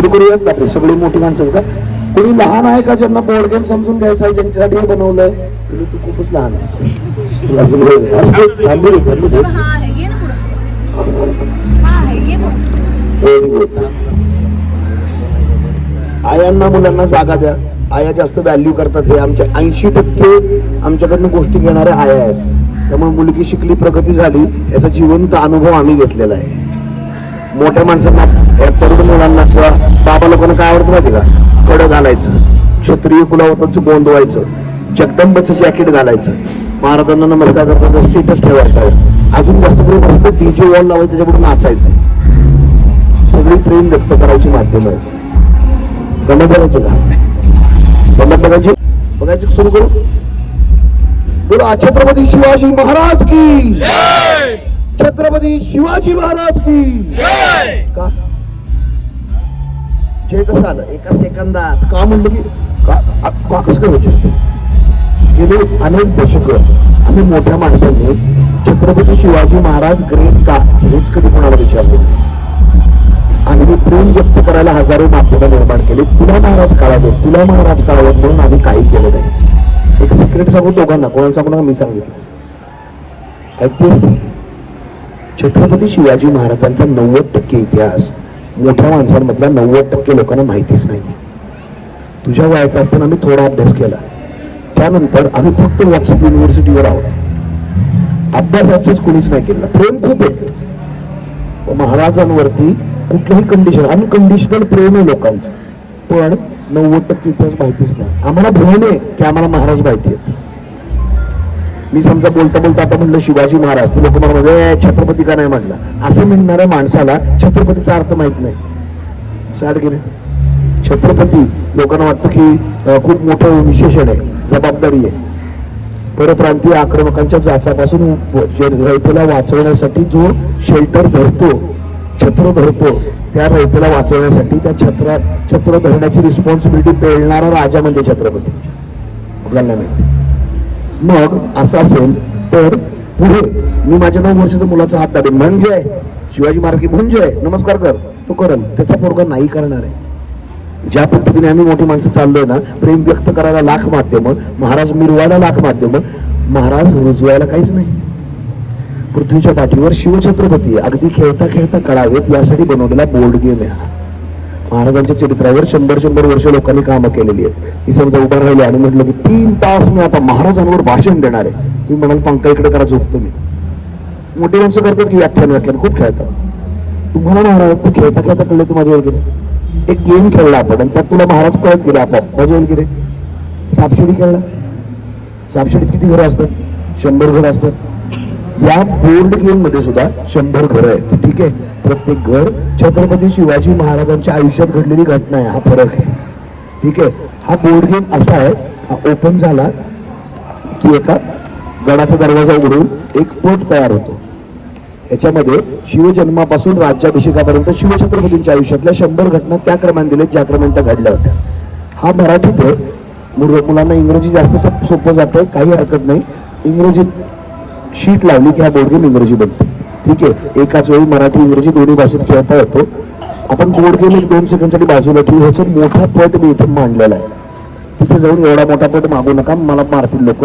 सुरू करूयात. बापरे सगळी मोठी माणसं का? कोणी लहान आहे का ज्यांना बोर्ड गेम समजून घ्यायचा आहे ज्यांच्यासाठी हे बनवलंय? तुला तू खूपच लहान Very good. आयांना मुलांना जागा द्या. आया जास्त व्हॅल्यू करतात हे आमच्या. ऐंशी टक्के आमच्याकडनं गोष्टी घेणाऱ्या आया आहेत. त्यामुळे मुलगी शिकली प्रगती झाली याचा जिवंत अनुभव आम्ही घेतलेला आहे. मोठ्या माणसांना या तरुण मुलांना किंवा लोकांना काय आवडतं माहिती का? कडं घालायचं. क्षत्रिय कुलावतांचं गोंदवायचं जगदंबाचं जॅकेट घालायचं. महाराजांना नमस्कार करताना स्टेटस ठेवायचा. अजून जास्त प्रेम असतं डीजे वॉल लावायचं त्याच्याकडून नाचायचं. सगळी प्रेम व्यक्त करायची माध्यम आहे गमत बघायची का? गमत बघायची? बघायची सुरू करू? बोला छत्रपती शिवाजी महाराज की छत्रपती शिवाजी महाराज की का? जे कसं आलं एका सेकंदात. का म्हणलं की का कसं काय होते? गेले अनेक दशक आम्ही मोठ्या माणसांनी छत्रपती शिवाजी महाराज ग्रेट का हेच कधी कोणाला विचारलं नाही. आणि हे प्रेम व्यक्त करायला हजारो माध्यमं निर्माण केली. तुला महाराज काळावेत तुला महाराज काळावेत म्हणून आम्ही काही केलं नाही. एक सिक्रेट सांगू दोघांना कोणाला सांगू नका मी सांगितलं. ऐकतेस? छत्रपती शिवाजी महाराजांचा नव्वद टक्के इतिहास मोठ्या माणसांमधल्या नव्वद टक्के लोकांना माहितीच नाही. तुझ्या वयाचा असताना आम्ही थोडा अभ्यास केला. त्यानंतर आम्ही फक्त व्हॉट्सअप युनिव्हर्सिटीवर आहोत. अभ्यासाचंच कोणीच नाही केलं प्रेम खूप आहे. महाराजांवरती कुठलंही कंडिशन अनकंडिशनल प्रेम आहे लोकांचं. पण नव्वद टक्के इतिहास माहितीच नाही. आम्हाला भ्रम आहे की आम्हाला महाराज माहिती आहेत. मी समजा बोलता बोलता आता म्हणलं शिवाजी महाराज ते लोक म्हणजे छत्रपती का नाही म्हणलं असं म्हणणाऱ्या माणसाला छत्रपतीचा अर्थ माहीत नाही. साड की नाही छत्रपती लोकांना वाटतं की खूप मोठं विशेषण आहे जबाबदारी आहे. परप्रांतीय आक्रमकांच्या जाचापासून रयतेला वाचवण्यासाठी जो शेल्टर धरतो छत्र धरतो त्या रयतेला वाचवण्यासाठी त्या छत्रा छत्र धरण्याची रिस्पॉन्सिबिलिटी पेळणारा राजा म्हणजे छत्रपती. आपल्याला माहिती. मग असं असेल तर पुढे मी माझ्या नऊ वर्षाच्या मुलाचा हात दाबेन. म्हणजे? शिवाजी महाराज की म्हणजे? नमस्कार कर. तो करल त्याचा पोरगा नाही करणार आहे. ज्या पद्धतीने आम्ही मोठी माणसं चाललोय ना प्रेम व्यक्त करायला लाख माध्यम महाराज मिरवायला लाख माध्यम महाराज रुजवायला काहीच नाही. पृथ्वीच्या पाठीवर शिवछत्रपती अगदी खेळता खेळता कळावेत यासाठी बनवलेला बोर्ड गेम आहे महाराजांच्या चरित्रावर शंभर शंभर वर्ष लोकांनी कामं केलेली आहेत. ही समजा उभा राहिली आणि म्हटलं की तीन तास मी आता महाराजांवर भाषण देणार आहे. तुम्ही म्हणाल पंका इकडे करा झोपतो मी. मोठी माणसं करतात की व्याख्यान व्याख्यान खूप खेळतात. तुम्हाला महाराजांचं खेळता खेळता कळलं तू माझ्यावर गेले? एक गेम खेळला आपण आणि त्यात तुला महाराज कळत गेले आपोआप. मजा गेले. सापशिडी खेळला. सापशिडीत किती घरं असतात? शंभर घरं असतात. या बोर्ड गेममध्ये सुद्धा शंभर घरं आहेत. ठीक आहे? प्रत्येक घर छत्रपती शिवाजी महाराजांच्या आयुष्यात घडलेली घटना आहे. हा फरक आहे. ठीक आहे? हा बोर्ड गेम असा आहे हा ओपन झाला की एका गडाचा दरवाजा उघडून एक पट तयार होतो. याच्यामध्ये शिवजन्मापासून राज्याभिषेकापर्यंत शिवछत्रपतींच्या आयुष्यातल्या शंभर घटना त्या क्रमाने दिल्या ज्या क्रमाने त्या घडल्या होत्या. हा मराठीत आहे. मुल- मुलांना इंग्रजी जास्त सोपं सोपं जातं काही हरकत नाही. इंग्रजी शीट लावली की हा बोर्ड गेम इंग्रजी बनतो. ठीक आहे. एकाच वेळी मराठी इंग्रजी दोन्ही भाषेत खेळता येतो. आपण बोर्ड गेम एक दोन सेकंडसाठी बाजूला ठेवू. ह्याचा मोठा पट मी इथे मांडलेला आहे. तिथे जाऊन एवढा मोठा पट मागू नका. मला मारतील लोक.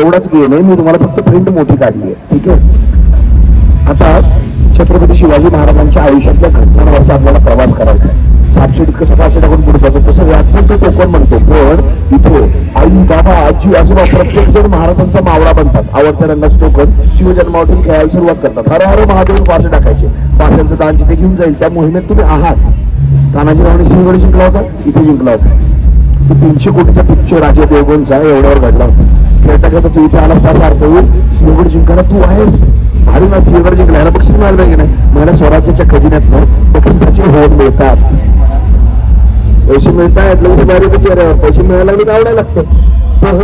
एवढाच गेम आहे. मी तुम्हाला फक्त प्रिंट मोठी काढली आहे. ठीक आहे? आता छत्रपती शिवाजी महाराजांच्या आयुष्यातल्या घटनांवरचा आपल्याला प्रवास करायचा आहे. सातशे इतकं सकाळचे टाकून पुढे जातो. तसं व्यापक तो कोकण म्हणतो पण इथे आई बाबा आजी आजोबा प्रत्येक जण महाराजांचा मावळा बनतात. आवडत्या रंगाचं टोकन शिवजन्मावटून खेळायला सुरुवात करतात. हर हर महादेव पासे टाकायचे. पास्यांचं दान जिथे घेऊन जाईल त्या मोहिमेत तुम्ही आहात. तानाजीरावने सिंहगड जिंकला होता इथे जिंकला होता. तो तीनशे कोटीचा पिक्चर अजय देवगणचा एवढ्यावर घडला होता. खेळता खेळता तू इथे आलास असा अर्थ होईल. सिंहगड जिंकायला तू आहेस. भारी ना सिंहगड जिंकला. बक्षीस मिळालं पाहिजे नाही? मला स्वराज्याच्या खजिन्यातनं बक्षिसाचे होत मिळतात. पैसे मिळतात लगेच बारीक चेहऱ्यावर पैसे मिळायला मी तर आवडायला लागतं. पण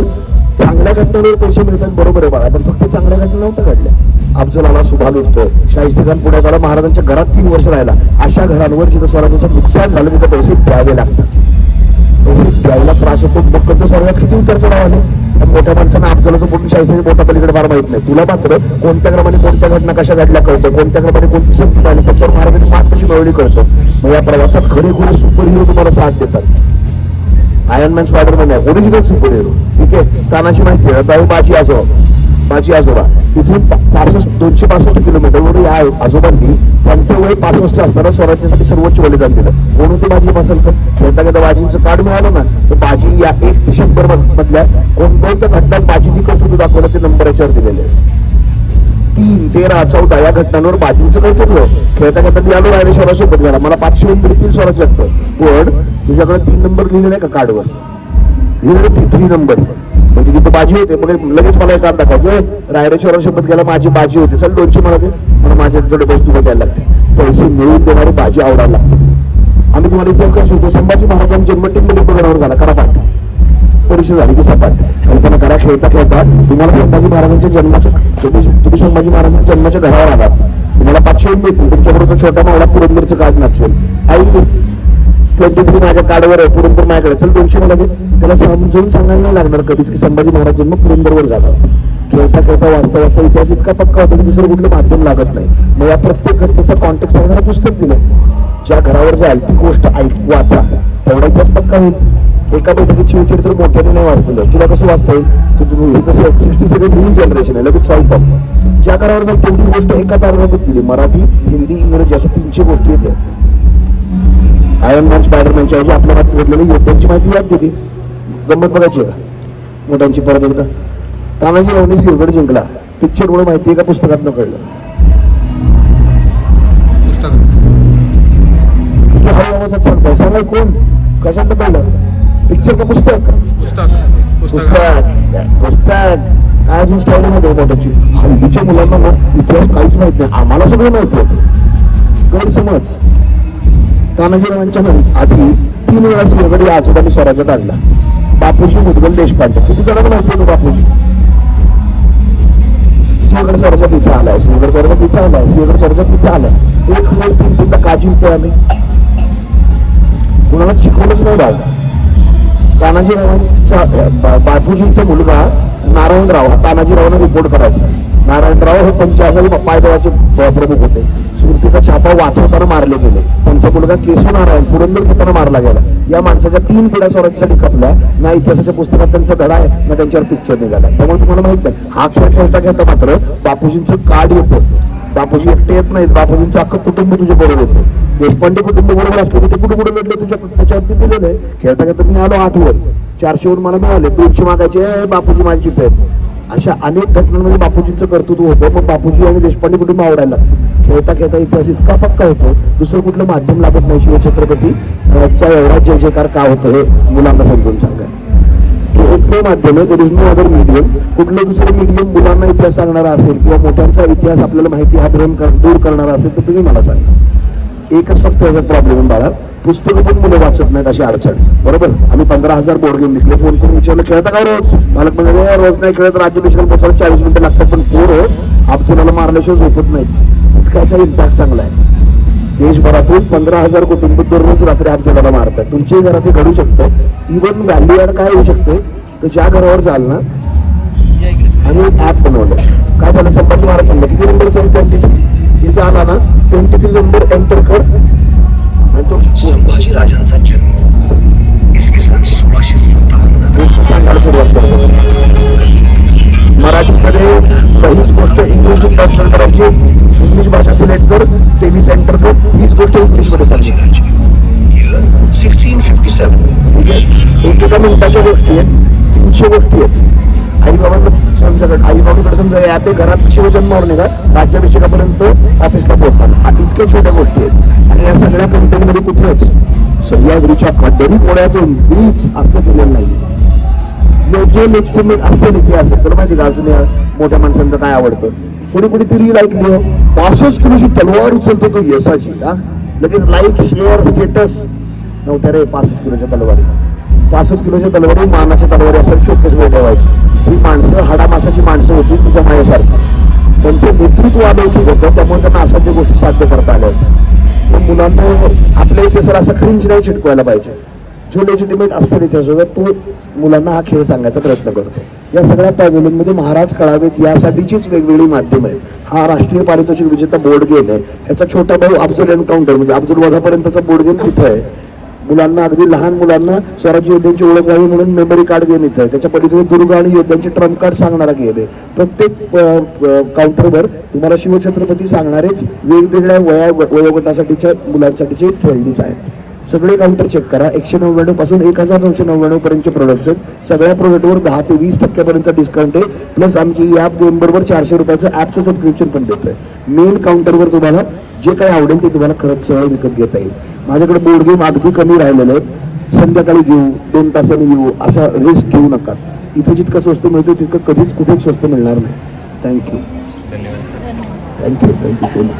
चांगल्या घटनांवर पैसे मिळतात बरोबर आहे बाळा. पण फक्त चांगल्या घटना नव्हत्या घडल्या. अफजल आला सुभाल लुटतो शाहिस्ते खान पुण्यात आला महाराजांच्या घरात तीन वर्ष राहिला. अशा घरांवर जिथं स्वराज्याचं नुकसान झालं तिथं पैसे द्यावे लागतात. पैसे द्यायला त्रास होतो. मग कधी स्वर्गात किती उतार चढाव आले त्या मोठ्या माणसांना अफजलाचं कोणी शास्त्राच्या पोटा पलीकडे फार माहीत नाही तुला मात्र कोणत्या क्रमाने कोणत्या घटना कशा घडल्या कळतं? कोणत्या क्रमाने कोणती संकट आली त्याच्यावर महाराजांनी मात कशी मिळवली कळतं. मग या प्रवासात खरेखुरे सुपर हिरो तुम्हाला साथ देतात. आयर्नमॅन स्पायडरमॅन आहे ओरिजिनल सुपर हिरो ठीक आहे? तानाची माहिती आहे. दाऊ बाजी आजोबा माझी आजोबा. इथून पासष्ट दोनशे पासष्ट किलोमीटरवर या आजोबांनी त्यांचं वय पासष्ट असताना स्वराज्यासाठी सर्वोच्च बलिदान दिलं. म्हणून ते बाजी असेल तर खेळता खेळता बाजींचं कार्ड मिळालं ना तर बाजी या एक डिसेंबर मधल्या कोणकोणत्या घटनात बाजींनी कर्तृत्व दाखवलं ते नंबर याच्यावर दिलेले आहे. तीन तेरा चौदा या घटनांवर बाजींचं कर्तृत्व खेळता खेळता मी आलो रायरेश्वरा सोबत गेला. मला पाचशे मिळतील स्वराज्य पण. तुझ्याकडे तीन नंबर लिहिलेला आहे का कार्डवर? लिहिलेलं थ्री नंबर म्हणजे तिथं बाजी होते. मग लगेच मला एक कार्ड दाखवायचं. रायरेश्वरा सोबत गेला माझी बाजी होती. चल दोनशे मला दे. मला माझ्याकडे वस्तू द्यायला लागते. पैसे मिळून देणारी बाजी आवडायला लागते. आम्ही तुम्हाला इतिहास कसं होतो संभाजी महाराजांनी जन्म टिंबडी पगडावर झाला. करा पाठ. परीक्षा झाली की सपाट कल्पना करा खेळता खेळता तुम्हाला संभाजी महाराजांच्या जन्माचं तुम्ही तुम्ही संभाजी महाराजांच्या जन्माच्या घरावर आलात. तुम्हाला पाचशे मिळतील. तुमच्याबरोबर छोटा मावळा पुरंदरचं कार्ड नाचवेल. आई ट्वेंटी थ्री माझ्या कार्डवर आहे पुरंदर माझ्याकडे चल दोनशे मला त्याला समजून सांगायला नाही लागणार कधीच की संभाजी महाराज जन्म पुरंदरवर झाला. खेळता खेळता वाचता वाचता इतिहास इतका पक्का होता की दुसरं कुठलं माध्यम लागत नाही. मग या प्रत्येक घटनेचा कॉन्टॅक्ट सांगणारं पुस्तक दिलं. ज्या घरावर जे ती गोष्ट ऐक वाचा तेवढा इतिहास पक्का होईल. एका बैठकीत शिवचरित्र मोठ्याने नाही वाचलेलं. तुला कसं वाचता येईल? तर तुम्ही हे तसं सिक्स्टी सेवन न्यू जनरेशन आहे लगेच सॉल्व अप ज्या घरावर जाईल तेवढी गोष्ट एका तारखेत दिली. मराठी हिंदी इंग्रजी अशा तीनशे गोष्टी येतात आयर्न मॅन स्पायडरमॅनच्या ऐवजी आपल्या हातात घडलेली योद्ध्यांची माहिती याद देते गंमत बघायची आहे का? मोठ्यांची परत एकदा. तानाजी रावने सिरगड जिंकला. पिक्चर मुळे माहिती आहे का पुस्तकात कळलं आवाजात सांगताय. सांगाय कोण? कशात कळलं? पिक्चर का पुस्तक? पुस्तक. पुस्तक. अजून स्टाईल मध्ये मोठ्याची हल्लीच्या मुलांना ना इतिहास काहीच माहीत नाही. आम्हाला सगळं माहिती होतं गैरसमज. तानाजीरावांच्या घरी. आधी तीन वेळा सिंहगड या आजोबांनी स्वराज्यात आणला. बापूजी मुदगल देशपांडे. किती जणांना माहिती होतं बापूजी? सिंहगड स्वराज्यात इथे आलाय. सिंहगड स्वराज्यात इथे आलाय. सिंहगड स्वराज्यात इथे आलाय. एक फोर तीन तीनदा का जिंकतोय आम्ही. कुणाला शिकवलंच नाही बाळा. तानाजीरावांचा बापूजींचा मुलगा नारायणराव हा तानाजीरावांना रिपोर्ट करायचा. नारायणराव हे पंचायत पायदळाचे प्रमुख होते. स्मृतीचा छापा वाचवताना मारले गेले. त्यांचा मुलगा केशव नारायण पुरंदर घेताना मारला गेला. या माणसाच्या तीन पिढ्या स्वराज्यासाठी खपल्या. ना इतिहासाच्या पुस्तकात त्यांचा धडा आहे ना त्यांच्यावर पिक्चर निघाला त्यामुळे तुम्हाला माहीत नाही. हा खेळ खेळता खेळता मात्र बापूजींचं कार्ड येतं. बापूजी एकटे येत नाहीत. बापूजींचं अख्खं कुटुंब तुझ्या बरोबर येतं देशपांडे कुटुंब बरोबर असलं की ते कुठे कुठे भेटलं तुझ्या त्याच्यावरती दिलेलं आहे. खेळता खेळता मी आलो आठवर. चारशेहून मला मिळाले. दोनशे मागायचे. बापूजी माझी तिथे आहेत. अशा अनेक घटनांमध्ये बापूजींचं कर्तृत्व होतं मग बापूजी आणि देशपांडे कुठून आवडायला. खेळता खेळता इतिहास इतका पक्का होतो दुसरं कुठलं माध्यम लागत नाही शिवछत्रपती छत्रपती. चा एवढा जय जयकार का होतं हे मुलांना समजून सांगा हे एकमेव माध्यम आहे. इज नो अदर मीडियम कुठलं दुसरं मीडियम मुलांना इतिहास सांगणारा असेल किंवा मोठ्यांचा इतिहास आपल्याला माहिती हा भ्रम कर- दूर करणारा असेल तर तुम्ही मला सांगा. एकच फक्त याचा प्रॉब्लेम आहे बाळा. पुस्तकं पण मुलं वाचत नाहीत अशी अडचण. बरोबर? आम्ही पंधरा हजार बोर्ड गेम निघले फोन करून विचारलं खेळता का रोज? मालक म्हणजे रोज नाही खेळत राज्य राज्याभिषेक पोचायला चाळीस मिनिटं लागतात पण पोरं अफजलाला मारल्याशिवाय झोपत नाहीत. इतकाचा इम्पॅक्ट चांगला आहे. देशभरातून पंधरा हजार कुटुंब दररोज रात्री अफजलाला मारतात. तुमच्याही घरात हे घडू शकतं. इव्हन व्हॅल्यू ॲड काय होऊ शकते? तर ज्या घरावर जाल ना आम्ही एक ॲप बनवलं. काय झालं? संभाजी महाराज म्हणलं किती नंबरचा आहे? ट्वेंटी थ्री इथे आला ना ट्वेंटी थ्री नंबर एंटर कर. आणि तो संभाजी राजांचा जन्म इसवी सन सोळाशे सत्तावन्न. सुरुवात करतो. मराठीमध्ये पहिलीच गोष्ट इंग्रजी ट्रान्सलेट करायची. इंग्लिश भाषा सिलेक्ट कर तेवीस एंटर कर. हीच गोष्ट इंग्लिशमध्ये इयर सिक्स्टीन फिफ्टी सेवन एकेका मिनिटाच्या गोष्टी आहेत. तीनशे गोष्टी आहेत. आई बाबांना समजा आई बाबांकडे समजा ॲप आहे घरात शिवजन्मावर निघा राज्याभिषेकापर्यंत ऑफिसला पोहोचाल हा इतक्या छोट्या गोष्टी आहेत. आणि या सगळ्या कंपनीमध्ये कुठेच सह्याद्रीच्या खड्डरी पोळ्यातून बीच असलं केलेलं नाही जो- जो असेल इतिहास तर माहिती का अजून या मोठ्या माणसांचं काय आवडतं? कुणी कुणी ती रील ऐकली हो पासष्ट किलोची तलवार उचलतो तो यशाची हा? लगेच लाईक शेअर स्टेटस नव्हत्या रे पासष्ट किलोच्या तलवारी पासष्ट किलोच्या तलवारी मानाच्या तलवारी असेल छोटेच ठेवायची. ही माणसं हाडामासाची माणसं होती तुझ्या मायासारखी. त्यांचं नेतृत्व आलं होतं त्यामुळे त्यांना असाध्य गोष्टी साध्य करता आल्या होत्या. मुलांना आपल्या इतिहासाला असं खरीच नाही चिटकवायला पाहिजे जो लेजिटिमेट असेल इतिहास होता तो मुलांना हा खेळ सांगायचा प्रयत्न करतो. या सगळ्या पॅव्हिलियनमध्ये महाराज कळावेत यासाठीचीच वेगवेगळी माध्यमं आहेत. हा राष्ट्रीय पारितोषिक विजेता बोर्ड गेम आहे. ह्याचा छोटा भाऊ अफजल एन्काउंटर म्हणजे अफजल वधापर्यंतचा बोर्ड गेम तिथं आहे. मुलांना अगदी लहान मुलांना स्वराज्य योद्ध्यांची ओळख व्हावी म्हणून मेमरी कार्ड गेम इथं आहे. त्याच्या पलीकडे दुर्ग आणि योद्ध्यांचे ट्रम्प कार्ड सांगणारा गेम आहे प्रत्येक काउंटरवर तुम्हाला शिवछत्रपती सांगणारेच वेगवेगळ्या वया वयोगटासाठीच्या मुलांसाठीचे खेळणीच आहेत. सगळे काउंटर चेक करा. एकशे नव्याण्णवपासून एक हजार नऊशे नव्याण्णव पर्यंतचे प्रोडक्ट्स आहेत सगळ्या प्रोडक्टवर दहा ते वीस टक्क्यापर्यंत डिस्काउंट आहे. प्लस आमची या ॲप बरोबर चारशे रुपयाचं ॲपचं सबस्क्रिप्शन पण देतोय. मेन काउंटरवर तुम्हाला जे काही आवडेल ते तुम्हाला खरंच सरळ विकत घेता येईल. माझ्याकडे बोर्ड गेम अगदी कमी राहिलेले आहेत. संध्याकाळी घेऊ दोन तासांनी घेऊ असा रिस्क घेऊ नका. इथे जितकं स्वस्त मिळतो तितकं कधीच कुठेच स्वस्त मिळणार नाही. Thank you thank you thank you so much